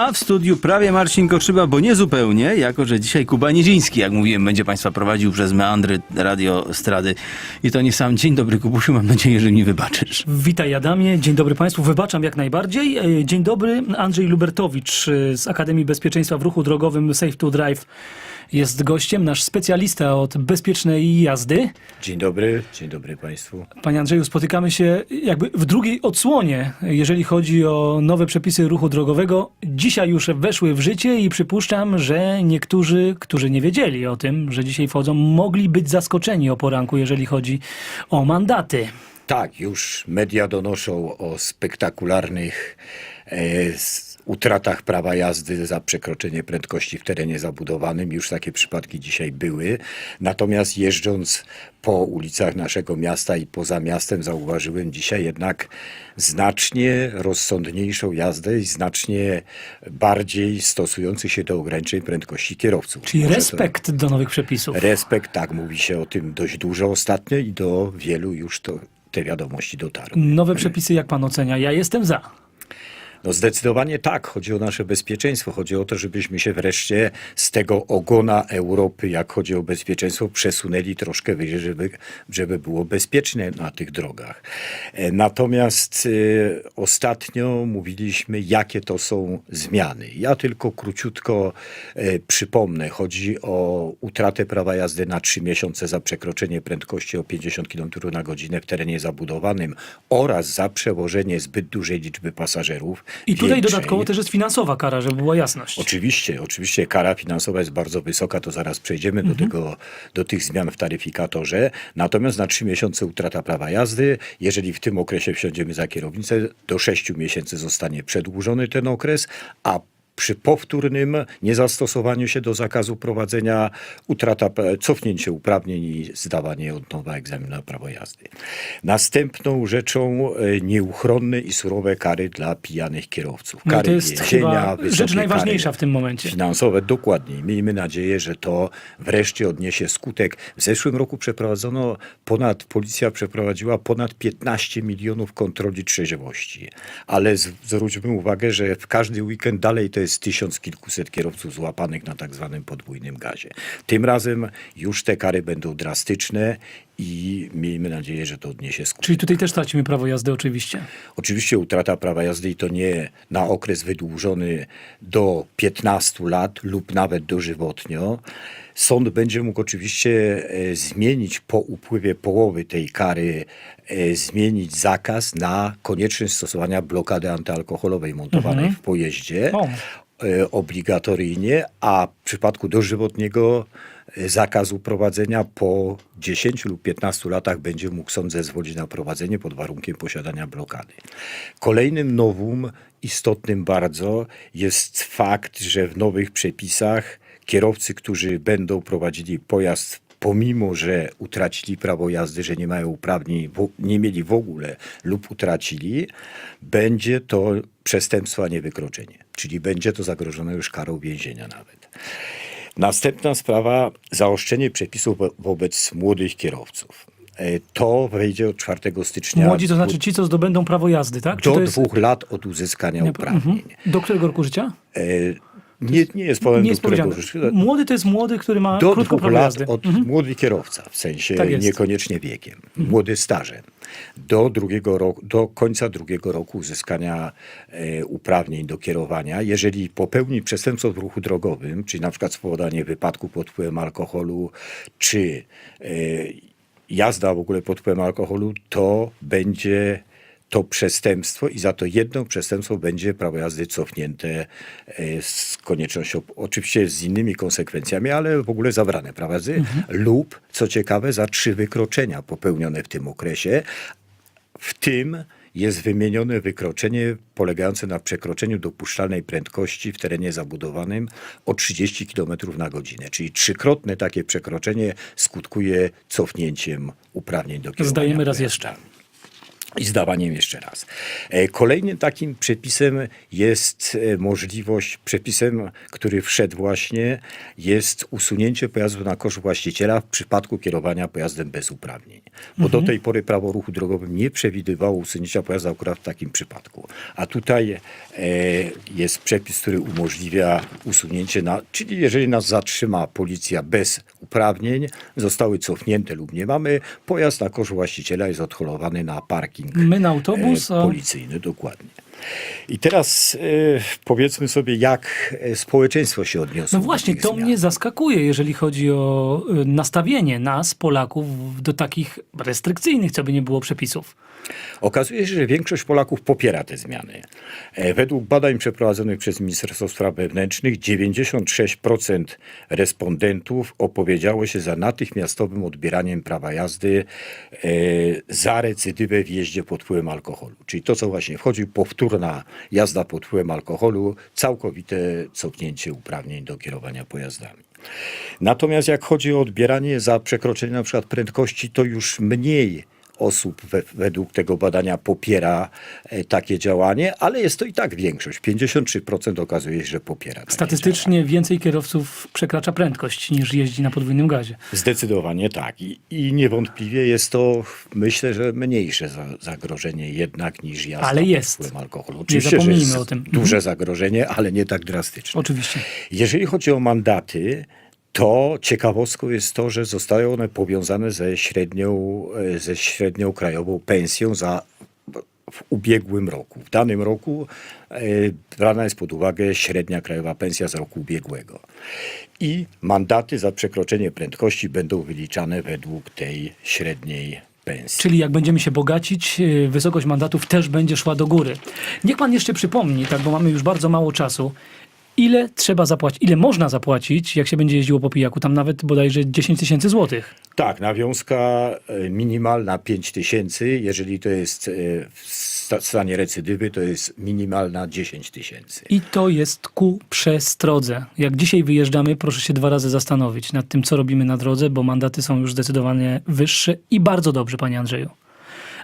A w studiu prawie Marcin Koczyba, bo nie zupełnie, jako że dzisiaj Kuba Niedziński, jak mówiłem, będzie Państwa prowadził przez meandry Radio Strady. I to nie sam. Dzień dobry, Kubusiu, mam nadzieję, że mi wybaczysz. Witaj Adamie, dzień dobry Państwu, wybaczam jak najbardziej. E, Dzień dobry, Andrzej Lubertowicz e, z Akademii Bezpieczeństwa w Ruchu Drogowym Safe to Drive jest gościem, nasz specjalista od bezpiecznej jazdy. Dzień dobry, dzień dobry Państwu. Panie Andrzeju, spotykamy się jakby w drugiej odsłonie, jeżeli chodzi o nowe przepisy ruchu drogowego. Dzisiaj już weszły w życie i przypuszczam, że niektórzy, którzy nie wiedzieli o tym, że dzisiaj wchodzą, mogli być zaskoczeni o poranku, jeżeli chodzi o mandaty. Tak, już media donoszą o spektakularnych e, utratach prawa jazdy za przekroczenie prędkości w terenie zabudowanym. Już takie przypadki dzisiaj były. Natomiast jeżdżąc po ulicach naszego miasta i poza miastem zauważyłem dzisiaj jednak znacznie rozsądniejszą jazdę i znacznie bardziej stosujący się do ograniczeń prędkości kierowców. Czyli Może to- respekt do nowych przepisów. Respekt, tak, mówi się o tym dość dużo ostatnio i do wielu już to, te wiadomości dotarły. Nowe przepisy, jak pan ocenia? Ja jestem za. No zdecydowanie tak, chodzi o nasze bezpieczeństwo, chodzi o to, żebyśmy się wreszcie z tego ogona Europy, jak chodzi o bezpieczeństwo, przesunęli troszkę wyżej, żeby, żeby było bezpiecznie na tych drogach. E, Natomiast e, ostatnio mówiliśmy, jakie to są zmiany. Ja tylko króciutko e, przypomnę, chodzi o utratę prawa jazdy na 3 miesiące za przekroczenie prędkości o 50 km na godzinę w terenie zabudowanym oraz za przewożenie zbyt dużej liczby pasażerów. I tutaj większej. dodatkowo też jest finansowa kara, żeby była jasność. Oczywiście, oczywiście kara finansowa jest bardzo wysoka, to zaraz przejdziemy Mhm. do, tego, do tych zmian w taryfikatorze. Natomiast na trzy miesiące utrata prawa jazdy, jeżeli w tym okresie wsiądziemy za kierownicę, do sześciu miesięcy zostanie przedłużony ten okres, a przy powtórnym niezastosowaniu się do zakazu prowadzenia utrata, cofnięcie uprawnień i zdawanie od nowa egzaminu na prawo jazdy. Następną rzeczą e, nieuchronne i surowe kary dla pijanych kierowców. No Kary to jest więzienia, rzecz najważniejsza w tym momencie. Finansowe, dokładnie. Miejmy nadzieję, że to wreszcie odniesie skutek. W zeszłym roku przeprowadzono ponad, policja przeprowadziła ponad 15 milionów kontroli trzeźwości. Ale zwróćmy uwagę, że w każdy weekend dalej to jest tysiąc kilkuset kierowców złapanych na tak zwanym podwójnym gazie. Tym razem już te kary będą drastyczne i miejmy nadzieję, że to odniesie skutek. Czyli tutaj też tracimy prawo jazdy oczywiście. Oczywiście utrata prawa jazdy i to nie na okres wydłużony do 15 lat lub nawet dożywotnio. Sąd będzie mógł oczywiście e, zmienić po upływie połowy tej kary, e, zmienić zakaz na konieczność stosowania blokady antyalkoholowej montowanej w pojeździe O. e, obligatoryjnie, a w przypadku dożywotniego zakazu prowadzenia po 10 lub 15 latach będzie mógł sąd zezwolić na prowadzenie pod warunkiem posiadania blokady. Kolejnym nowum, istotnym bardzo, jest fakt, że w nowych przepisach kierowcy, którzy będą prowadzili pojazd pomimo, że utracili prawo jazdy, że nie mają uprawnień, nie mieli w ogóle lub utracili, będzie to przestępstwo, a nie wykroczenie. Czyli będzie to zagrożone już karą więzienia nawet. Następna sprawa, zaostrzenie przepisów wo- wobec młodych kierowców. E, To wejdzie od 4 stycznia Młodzi to znaczy ci, co zdobędą prawo jazdy, tak? Do jest... dwóch lat od uzyskania uprawnień. Mhm. Do którego roku życia? Nie, nie jest powiem, Nie do jest powiedziane. Młody to jest młody, który ma do krótko dwóch lat od Mhm. młody kierowca, w sensie Tak niekoniecznie wiekiem, młody stażem. Do, drugiego roku, do końca drugiego roku uzyskania e, uprawnień do kierowania, jeżeli popełni przestępstwo w ruchu drogowym, czyli na przykład spowodowanie wypadku pod wpływem alkoholu, czy e, jazda w ogóle pod wpływem alkoholu, to będzie to przestępstwo i za to jedno przestępstwo będzie prawo jazdy cofnięte e, z koniecznością, oczywiście z innymi konsekwencjami, ale w ogóle zabrane prawa jazdy lub, co ciekawe, za trzy wykroczenia popełnione w tym okresie. W tym jest wymienione wykroczenie polegające na przekroczeniu dopuszczalnej prędkości w terenie zabudowanym o 30 km na godzinę. Czyli trzykrotne takie przekroczenie skutkuje cofnięciem uprawnień do kierowania Zdajemy raz jeszcze. I zdawaniem jeszcze raz. E, Kolejnym takim przepisem jest e, możliwość, przepisem, który wszedł właśnie, jest usunięcie pojazdu na koszt właściciela w przypadku kierowania pojazdem bez uprawnień. Bo do tej pory prawo o ruchu drogowym nie przewidywało usunięcia pojazdu akurat w takim przypadku. A tutaj e, jest przepis, który umożliwia usunięcie, na, czyli jeżeli nas zatrzyma policja bez uprawnień, zostały cofnięte lub nie mamy, pojazd na koszt właściciela jest odholowany na parking My na autobus, e, policyjny, dokładnie. I teraz e, powiedzmy sobie, jak e, społeczeństwo się odniosło No właśnie, to zmian. mnie zaskakuje, jeżeli chodzi o y, nastawienie nas, Polaków, do takich restrykcyjnych, co by nie było przepisów. Okazuje się, że większość Polaków popiera te zmiany. E, Według badań przeprowadzonych przez Ministerstwo Spraw Wewnętrznych 96% respondentów opowiedziało się za natychmiastowym odbieraniem prawa jazdy e, za recydywę w jeździe pod wpływem alkoholu. Czyli to, co właśnie wchodzi, powtórna jazda pod wpływem alkoholu, całkowite cofnięcie uprawnień do kierowania pojazdami. Natomiast jak chodzi o odbieranie za przekroczenie na przykład prędkości, to już mniej osób we, według tego badania popiera e, takie działanie, ale jest to i tak większość. 53% okazuje się, że popiera. Statystycznie więcej kierowców przekracza prędkość niż jeździ na podwójnym gazie. Zdecydowanie tak. I, I niewątpliwie jest to, myślę, że mniejsze za, zagrożenie jednak niż jazda Ale pod jest. wpływem alkoholu. Oczywiście, że zapomnijmy o tym. duże zagrożenie, ale nie tak drastyczne. Oczywiście. Jeżeli chodzi o mandaty, to ciekawostką jest to, że zostają one powiązane ze średnią, e, ze średnią krajową pensją za w ubiegłym roku. W danym roku e, brana jest pod uwagę średnia krajowa pensja z roku ubiegłego. I mandaty za przekroczenie prędkości będą wyliczane według tej średniej pensji. Czyli jak będziemy się bogacić, y, wysokość mandatów też będzie szła do góry. Niech pan jeszcze przypomni, tak, bo mamy już bardzo mało czasu, ile trzeba zapłacić, ile można zapłacić, jak się będzie jeździło po pijaku, tam nawet bodajże 10 tysięcy złotych. Tak, nawiązka e, minimalna 5 tysięcy. Jeżeli to jest e, w sta- stanie recydywy, to jest minimalna 10 tysięcy. I to jest ku przestrodze. Jak dzisiaj wyjeżdżamy, proszę się dwa razy zastanowić nad tym, co robimy na drodze, bo mandaty są już zdecydowanie wyższe i bardzo dobrze, panie Andrzeju.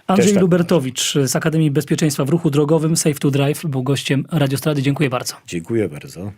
Andrzej tak Lubertowicz z Akademii Bezpieczeństwa w Ruchu Drogowym Safe to Drive był gościem Radiostrady. Dziękuję bardzo. Dziękuję bardzo.